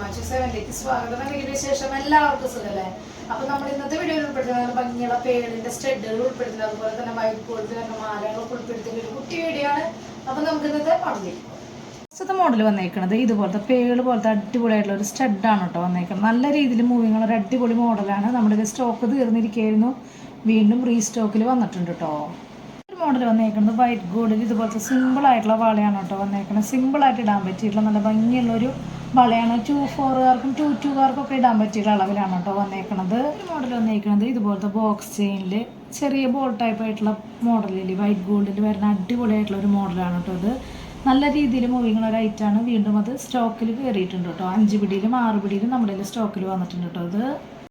മാച്ചു സെവനിലേക്ക് സ്വാഗതം. അല്ലെങ്കിൽ വിശേഷം എല്ലാവർക്കും സുഖല്ലേ? അപ്പൊ നമ്മൾ ഇന്നത്തെ വീഡിയോയിൽ ഉൾപ്പെടുത്തുന്നത് ഭംഗിയുള്ള പേടിന്റെ സ്റ്റഡുകൾ ഉൾപ്പെടുത്തുന്നത്. അതുപോലെ തന്നെ വൈറ്റ് ഗോൾഡ് തന്നെ മാലകളൊക്കെ ഉൾപ്പെടുത്തുന്ന ഒരു കുട്ടി വീഡിയോ ആണ്. അപ്പൊ നമുക്ക് ഇന്നത്തെ പറഞ്ഞു ഫസ്റ്റത്തെ മോഡൽ വന്നേക്കുന്നത് ഇതുപോലത്തെ പേൾ പോലത്തെ അടിപൊളിയായിട്ടുള്ള ഒരു സ്റ്റഡാണ് കേട്ടോ വന്നേക്കുന്നത് നല്ല രീതിയിൽ മൂവിങ് ഉള്ള ഒരു അടിപൊളി മോഡലാണ് നമ്മുടെ സ്റ്റോക്ക് തീർന്നിരിക്കുകയായിരുന്നു. വീണ്ടും റീസ്റ്റോക്കിൽ വന്നിട്ടുണ്ട് കേട്ടോ. മോഡൽ വന്നേക്കുന്നത് വൈറ്റ് ഗോൾഡിൽ ഇതുപോലത്തെ സിമ്പിൾ ആയിട്ടുള്ള വളയാണ് കേട്ടോ വന്നേക്കുന്നത് സിമ്പിൾ ആയിട്ട് ഇടാൻ പറ്റിയിട്ടുള്ള നല്ല ഭംഗിയുള്ള ഒരു വളയാണ്. ടു ഫോറുകാർക്കും ടു ടുകാർക്കും ഒക്കെ ഇടാൻ പറ്റിയ അളവിലാണ് കേട്ടോ വന്നേക്കണത്. ഒരു മോഡൽ വന്നേക്കണത് ഇതുപോലത്തെ ബോക്സ് ചെയിനിൽ ചെറിയ ബോൾ ടൈപ്പ് ആയിട്ടുള്ള മോഡലിൽ വൈറ്റ് ഗോൾഡിൽ വരുന്ന അടിപൊളിയായിട്ടുള്ള ഒരു മോഡലാണ് കേട്ടോ ഇത് നല്ല രീതിയിൽ മൂവിങ് ഒരു ഐറ്റാണ് വീണ്ടും അത് സ്റ്റോക്കിൽ കയറിയിട്ടുണ്ട് കേട്ടോ. അഞ്ച് പിടിയിലും ആറ് പിടിയിലും നമ്മുടെ സ്റ്റോക്കിൽ വന്നിട്ടുണ്ട് കേട്ടോ ഇത്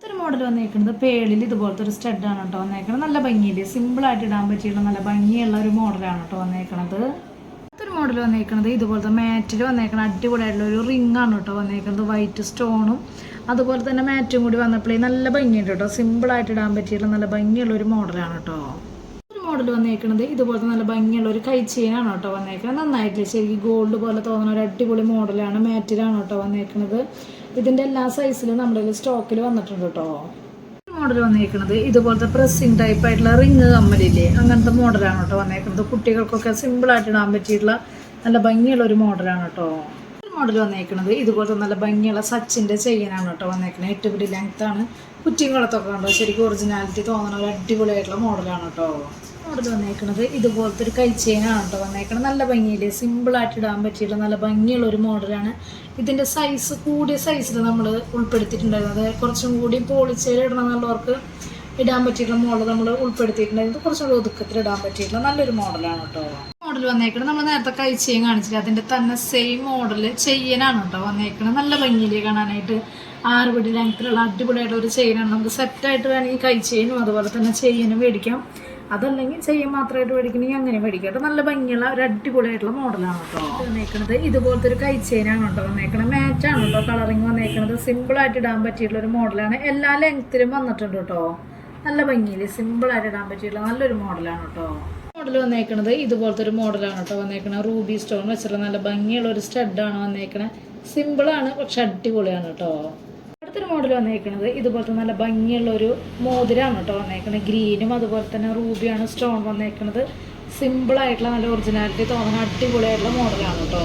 ഒരു മോഡൽ വന്നേക്കുന്നത് പേളിൽ ഇതുപോലത്തെ ഒരു സ്റ്റഡാണ് കേട്ടോ വന്നേക്കുന്നത് നല്ല ഭംഗിയിൽ സിമ്പിളായിട്ട് ഇടാൻ പറ്റിയുള്ള നല്ല ഭംഗിയുള്ള ഒരു മോഡലാണ് കേട്ടോ വന്നേക്കണത്. അടുത്തൊരു മോഡൽ വന്നേക്കുന്നത് ഇതുപോലത്തെ മാറ്റിൽ വന്നേക്കണം അടിപൊളിയായിട്ടുള്ള ഒരു റിംഗ് ആണ് കേട്ടോ വന്നേക്കുന്നത് വൈറ്റ് സ്റ്റോണും അതുപോലെ തന്നെ മാറ്റും കൂടി വന്നപ്പോഴേ നല്ല ഭംഗിയുണ്ട് കേട്ടോ. സിമ്പിളായിട്ട് ഇടാൻ പറ്റിയിട്ടുള്ള നല്ല ഭംഗിയുള്ള ഒരു മോഡലാണ് കേട്ടോ. മോഡൽ വന്നേക്കുന്നത് ഇതുപോലത്തെ നല്ല ഭംഗിയുള്ള ഒരു കൈ ചെയിനാണ് കേട്ടോ വന്നേക്കുന്നത് നന്നായിട്ട് ശരിക്കും ഗോൾഡ് പോലെ തോന്നുന്ന ഒരു അടിപൊളി മോഡലാണ് മാറ്റിലാണ് കേട്ടോ വന്നേക്കുന്നത് ഇതിന്റെ എല്ലാ സൈസിലും നമ്മുടെ സ്റ്റോക്കിൽ വന്നിട്ടുണ്ട് കേട്ടോ. മോഡൽ വന്നേക്കുന്നത് ഇതുപോലത്തെ പ്രസ്സിങ് ടൈപ്പ് ആയിട്ടുള്ള റിങ് കമ്മലില്ലേ? അങ്ങനത്തെ മോഡലാണ് കേട്ടോ വന്നേക്കുന്നത് കുട്ടികൾക്കൊക്കെ സിമ്പിളായിട്ട് ഇടാൻ പറ്റിയിട്ടുള്ള നല്ല ഭംഗിയുള്ള ഒരു മോഡലാണ് കേട്ടോ. മോഡൽ വന്നേക്കുന്നത് ഇതുപോലത്തെ നല്ല ഭംഗിയുള്ള സച്ചിന്റെ ചെയ്യാനാണ് കേട്ടോ വന്നേക്കുന്നത് എട്ട് പിടി ലെങ്ത് ആണ്. കുറ്റിങ്ങളത്തൊക്കെ കണ്ടോ? ശരിക്കും ഒറിജിനാലിറ്റി തോന്നുന്ന ഒരു അടിപൊളിയായിട്ടുള്ള മോഡലാണ് കേട്ടോ. മോഡൽ വന്നേക്കുന്നത് ഇതുപോലത്തെ ഒരു കൈ ചെയിനാണ് കേട്ടോ വന്നേക്കുന്നത് നല്ല ഭംഗിയിൽ സിമ്പിളായിട്ട് ഇടാൻ പറ്റിയിട്ടുള്ള നല്ല ഭംഗിയുള്ള ഒരു മോഡലാണ് ഇതിന്റെ സൈസ് കൂടിയ സൈസിൽ നമ്മൾ ഉൾപ്പെടുത്തിയിട്ടുണ്ടായിരുന്നത് കുറച്ചും കൂടി പോളിച്ചേൽ ഇടണം എന്നുള്ളവർക്ക് ഇടാൻ പറ്റിയിട്ടുള്ള മോഡൽ നമ്മൾ ഉൾപ്പെടുത്തിയിട്ടുണ്ടായിരുന്നത് കുറച്ചും കൂടി ഒതുക്കത്തിൽ ഇടാൻ പറ്റിയിട്ടുള്ള നല്ലൊരു മോഡലാണ് കേട്ടോ. മോഡൽ വന്നേക്കണം. നമ്മൾ നേരത്തെ കഴിച്ചേം കാണിച്ചില്ല? അതിന്റെ തന്നെ സെയിം മോഡൽ ചെയ്യാനാണ് കേട്ടോ വന്നേക്കണം. നല്ല ഭംഗിയിൽ കാണാനായിട്ട് ആറ് പിടി ലെങ്ത്തിലുള്ള അടിപൊളിയായിട്ടുള്ള ഒരു ചെയിനാണ്. നമുക്ക് സെറ്റായിട്ട് വേണമെങ്കിൽ കഴിച്ചേനും അതുപോലെ തന്നെ ചെയ്യാനും മേടിക്കാം. അതല്ലെങ്കിൽ ചെയ്യാൻ മാത്രമായിട്ട് മേടിക്കണമെങ്കിൽ അങ്ങനെ മേടിക്കാം. കേട്ടോ നല്ല ഭംഗിയുള്ള ഒരു അടിപൊളിയായിട്ടുള്ള മോഡലാണ് കേട്ടോ വന്നേക്കണത്. ഇതുപോലത്തെ ഒരു കൈച്ചെയിനാണ് കേട്ടോ വന്നേക്കണത്. മാച്ചാണ് കേട്ടോ കളറിങ് വന്നേക്കണത്. സിമ്പിളായിട്ട് ഇടാൻ പറ്റിയിട്ടുള്ള ഒരു മോഡലാണ് എല്ലാ ലെങ്ത്തിലും വന്നിട്ടുണ്ട് കേട്ടോ നല്ല ഭംഗിയിൽ സിമ്പിളായിട്ട് ഇടാൻ പറ്റിയിട്ടുള്ള നല്ലൊരു മോഡലാണ് കേട്ടോ മോഡൽ വന്നേക്കണത് ഇതുപോലത്തെ ഒരു മോഡലാണ് കേട്ടോ വന്നേക്കണത്. റൂബി സ്റ്റോൺ വെച്ചിട്ടുള്ള നല്ല ഭംഗിയുള്ള ഒരു സ്റ്റഡാണ് വന്നേക്കണത്. സിമ്പിളാണ് പക്ഷെ അടിപൊളിയാണ് കേട്ടോ അടുത്തൊരു മോഡൽ വന്നേക്കണത് ഇതുപോലത്തെ നല്ല ഭംഗിയുള്ള ഒരു മോതിരാണ് കേട്ടോ വന്നേക്കണത്. ഗ്രീനും അതുപോലെ തന്നെ റൂബിയാണ് സ്റ്റോൺ വന്നേക്കണത്. സിമ്പിളായിട്ടുള്ള നല്ല ഒറിജിനാലിറ്റി തോന്നുന്ന അടിപൊളിയായിട്ടുള്ള മോഡലാണ് കേട്ടോ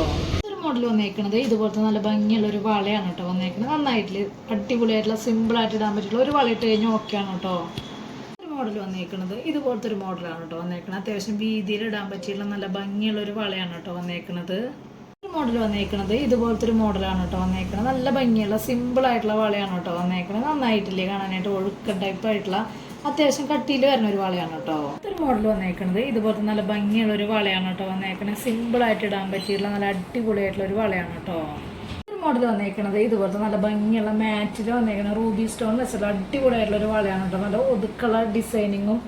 ഒരു മോഡൽ വന്നേക്കണത് ഇതുപോലത്തെ നല്ല ഭംഗിയുള്ള ഒരു വളയാണ് കേട്ടോ വന്നേക്കണത്. നന്നായിട്ട് അടിപൊളിയായിട്ടുള്ള സിമ്പിളായിട്ട് ഇടാൻ പറ്റുള്ള ഒരു വളയിട്ട് കഴിഞ്ഞാൽ ഓക്കെയാണ് കേട്ടോ മോഡൽ വന്നേക്കുന്നത് ഇതുപോലത്തെ ഒരു മോഡലാണ് കേട്ടോ വന്നേക്കുന്നത് അത്യാവശ്യം വീതിയിൽ ഇടാൻ പറ്റിയുള്ള നല്ല ഭംഗിയുള്ള ഒരു വളയാണ് കേട്ടോ വന്നേക്കുന്നത് മോഡൽ വന്നേക്കുന്നത് ഇതുപോലത്തെ ഒരു മോഡലാണ് കേട്ടോ വന്നേക്കുന്നത് നല്ല ഭംഗിയുള്ള സിമ്പിൾ ആയിട്ടുള്ള വളയാണ് കേട്ടോ വന്നേക്കുന്നത് നന്നായിട്ടില്ലേ കാണാനായിട്ട്? ഒഴുക്ക ടൈപ്പ് ആയിട്ടുള്ള അത്യാവശ്യം കട്ടിയിൽ വരുന്ന ഒരു വളയാണ് കേട്ടോ ഒരു മോഡൽ വന്നേക്കുന്നത് ഇതുപോലത്തെ നല്ല ഭംഗിയുള്ള ഒരു വളയാണ് കേട്ടോ വന്നേക്കുന്നത് സിമ്പിൾ ആയിട്ട് ഇടാൻ പറ്റിയിട്ടുള്ള നല്ല അടിപൊളിയായിട്ടുള്ള ഒരു വളയാണ് കേട്ടോ മോഡൽ വന്നേക്കണത്. ഇതുപോലത്തെ നല്ല ഭംഗിയുള്ള മാറ്റിൽ വന്നേക്കണ റൂബി സ്റ്റോൺ വെച്ചിട്ടുള്ള അടിപൊളിയായിട്ടുള്ള ഒരു വളയാണ് കേട്ടോ. നല്ല ഒതുക്കുള്ള ഡിസൈനിങ്ങും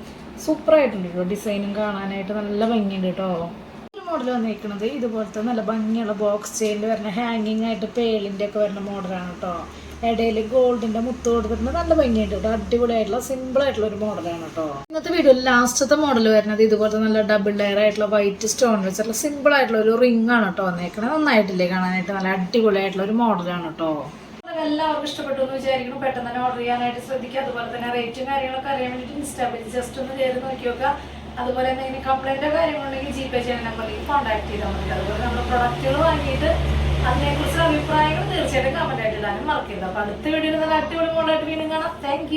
സൂപ്പറായിട്ടുണ്ട് കേട്ടോ. ഡിസൈനും കാണാനായിട്ട് നല്ല ഭംഗിയുണ്ട് കേട്ടോ. മോഡൽ വന്നേക്കണത് ഇതുപോലത്തെ നല്ല ഭംഗിയുള്ള ബോക്സ് ചെയിനിൽ വരുന്ന ഹാങ്ങിങ് ആയിട്ട് പേളിന്റെ ഒക്കെ വരുന്ന മോഡലാണ് കേട്ടോ. ഇടയിൽ ഗോൾഡിന്റെ മുത്ത് കൊടുത്തിട്ടുണ്ട്. നല്ല ഭംഗിയുണ്ട് കേട്ടോ. അടിപൊളിയായിട്ടുള്ള സിമ്പിൾ ആയിട്ടുള്ള ഒരു മോഡലാണ് കേട്ടോ. ഇന്നത്തെ വീഡിയോയിൽ ലാസ്റ്റത്തെ മോഡൽ വരുന്നത് ഇതുപോലത്തെ നല്ല ഡബിൾ ലെയർ ആയിട്ടുള്ള വൈറ്റ് സ്റ്റോൺ വെച്ചിട്ടുള്ള സിമ്പിൾ ആയിട്ടുള്ള ഒരു റിംഗ് ആണ് കേട്ടോ വന്നേക്കണത്. നന്നായിട്ടില്ലേ കാണാനായിട്ട്? നല്ല അടിപൊളിയായിട്ടുള്ള ഒരു മോഡലാണ് കേട്ടോ. എല്ലാവർക്കും ഇഷ്ടപ്പെട്ടു എന്ന് വിചാരിക്കുന്നു. പെട്ടെന്ന് തന്നെ ഓർഡർ ചെയ്യാനായിട്ട് ശ്രദ്ധിക്കുക. അതുപോലെ തന്നെ റേറ്റും കാര്യങ്ങളൊക്കെ അറിയാൻ വേണ്ടിയിട്ട് ഇൻസ്റ്റാ പേജ് ജസ്റ്റ് ഒന്ന് ചെയ്ത് നോക്കി നോക്കുക. അതുപോലെ എന്തെങ്കിലും കംപ്ലൈന്റോ കാര്യങ്ങളുണ്ടെങ്കിൽ ജി പേ ചെയ്യുന്ന നമ്പറിലേക്ക് കോൺടാക്ട് ചെയ്താൽ മതി. അതുപോലെ നമ്മൾ പ്രൊഡക്റ്റുകൾ വാങ്ങിയിട്ട് അതിനെക്കുറിച്ച് അഭിപ്രായങ്ങൾ തീർച്ചയായിട്ടും കമന്റ് ആയിട്ട് ഇടാനും മറക്കരുത്. അപ്പൊ അടുത്ത വീഡിയോയിൽ നല്ല അടിപൊളി മോഡായിട്ട് വീണ്ടും കാണാം. താങ്ക്